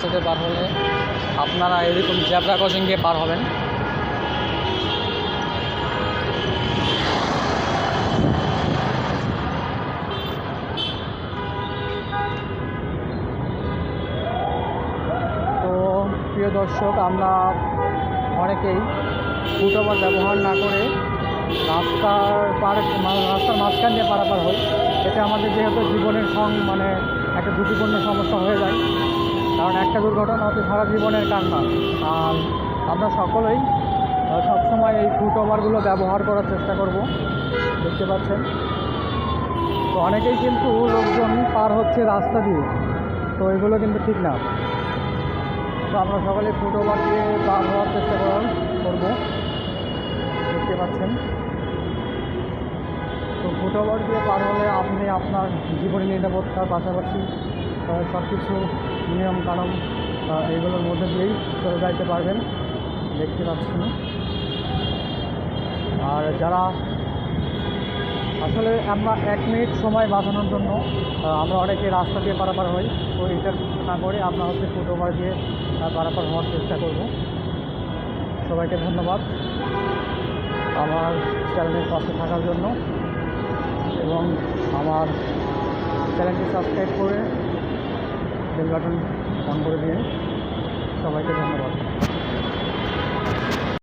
রাস্তাতে পার হলে আপনারা এরকম জ্যাবরা ক্রসিং দিয়ে পার হবেন। তো প্রিয় দর্শক, আমরা অনেকেই ফুটওভার ব্যবহার না করে রাস্তার পার রাস্তার মাঝখান দিয়ে পারাপার হই। এতে আমাদের যেহেতু জীবনের সং মানে একটা ঝুঁকিপূর্ণ সমস্যা হয়ে যায়। কারণ একটা দুর্ঘটনা হচ্ছে সারা জীবনের কান্না। আর আমরা সকলেই সবসময় এই ফুটওভারগুলো ব্যবহার করার চেষ্টা করব। দেখতে পাচ্ছেন? তো অনেকেই কিন্তু লোকজন পার হচ্ছে রাস্তা দিয়ে। তো এগুলো কিন্তু ঠিক না। তো আমরা সকলে ফুটওভার দিয়ে পার হওয়ার চেষ্টা করার করব। দেখতে পাচ্ছেন? তো ফুটওভার দিয়ে পার হলে আপনি আপনার জীবনের নিরাপত্তার পাশাপাশি সব কিছু নিয়ম কানুন আহ, এগুলোর মধ্যে দিয়েই চলে যাইতে পারবেন। দেখতে পাচ্ছেন। আর যারা আসলে আমরা এক মিনিট সময় বাঁচানোর জন্য আমরা অনেকে রাস্তা দিয়ে পারাপার হই তো এটা না করে আমরা হচ্ছে ফুটওভার দিয়ে পারাপার হওয়ার চেষ্টা করব। সবাইকে ধন্যবাদ আমার চ্যানেলের পাশে থাকার জন্য এবং আমার চ্যানেলটি সাবস্ক্রাইব করে বেল বাটন অন করে দিয়ে সবাইকে ধন্যবাদ।